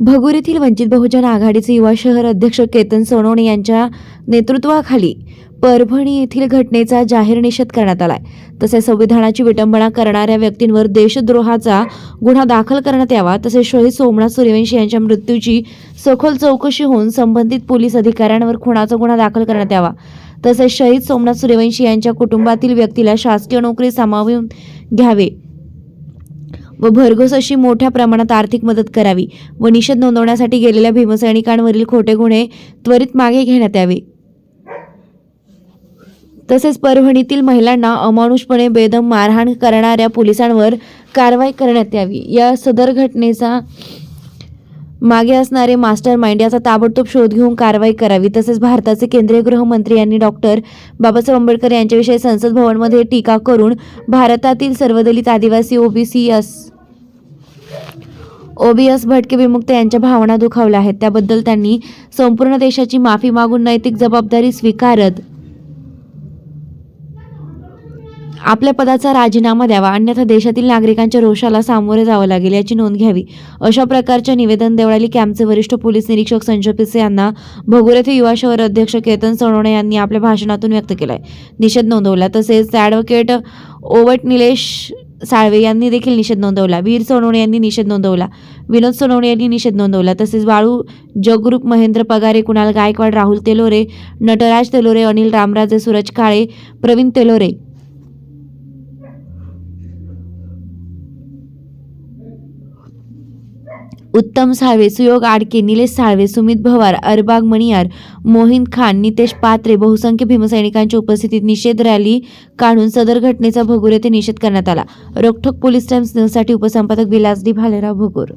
भगूर येथील वंचित बहुजन आघाडीचे युवा शहर अध्यक्ष केतन सोनवणे यांच्या नेतृत्वाखाली परभणी येथील घटनेचा जाहीर निषेध करण्यात आलाय. तसेच संविधानाची विटंबना करणाऱ्या व्यक्तींवर देशद्रोहाचा गुन्हा दाखल करण्यात यावा. तसेच शहीद सोमनाथ सूर्यवंशी यांच्या मृत्यूची सखोल चौकशी होऊन संबंधित पोलीस अधिकाऱ्यांवर खुनाचा गुन्हा दाखल करण्यात यावा. तसेच शहीद सोमनाथ सूर्यवंशी यांच्या कुटुंबातील व्यक्तीला शासकीय नोकरी सामावून घ्यावे. व भरघोस अशी मोठ्या प्रमाणात आर्थिक मदत करावी व निषेध नोंदवण्यासाठी गेलेल्या भीमसैनिकांवरील खोटे गुन्हे त्वरित मागे घेण्यात यावे. तसेच परभणीतील महिलांना अमानुषपणे बेदम मारहाण करणाऱ्या पोलिसांवर कारवाई करण्यात यावी. या सदर घटनेचा मागे असणारे मास्टर माइंड याचा ताबडतोब शोध घेऊन कारवाई करावी. तसेच भारताचे केंद्रीय गृहमंत्री यांनी डॉक्टर बाबासाहेब आंबेडकर यांच्याविषयी संसद भवनमध्ये टीका करून भारतातील सर्वदलित आदिवासी ओबीसी एस ओबीएस भटके विमुक्त यांच्या भावना दुखावल्या आहेत. त्याबद्दल त्यांनी संपूर्ण देशाची माफी मागून नैतिक जबाबदारी स्वीकारत आपल्या पदाचा राजीनामा द्यावा. अन्यथा देशातील नागरिकांच्या रोषाला सामोरे जावं लागेल याची नोंद घ्यावी. अशा प्रकारच्या निवेदन देवळाली कॅम्पचे वरिष्ठ पोलीस निरीक्षक संजय पिसे यांना भगूर येथे युवा शहर अध्यक्ष केतन सोनवणे यांनी आपल्या भाषणातून व्यक्त केलाय. निषेध नोंदवला. तसेच ॲडव्होकेट ओवट निलेश साळवे यांनी देखील निषेध नोंदवला. वीर सोनवणे यांनी निषेध नोंदवला. विनोद सोनवणे यांनी निषेध नोंदवला. तसेच बाळू जगरूप महेंद्र पगारे कुणाल गायकवाड राहुल तेलोरे नटराज तेलोरे अनिल रामराजे सूरज काळे प्रवीण तेलोरे उत्तम साळवे सुयोग आडके निलेश साळवे सुमित भवार अरबाग मणियार मोहिन खान नितेश पात्रे बहुसंख्य भीमसैनिकांच्या उपस्थितीत निषेध रॅली काढून सदर घटनेचा भगूर येथे निषेध करण्यात आला. रोखोक पोलीस टाइम्स न्यूजसाठी उपसंपादक विलासडी भालेराव भगूर.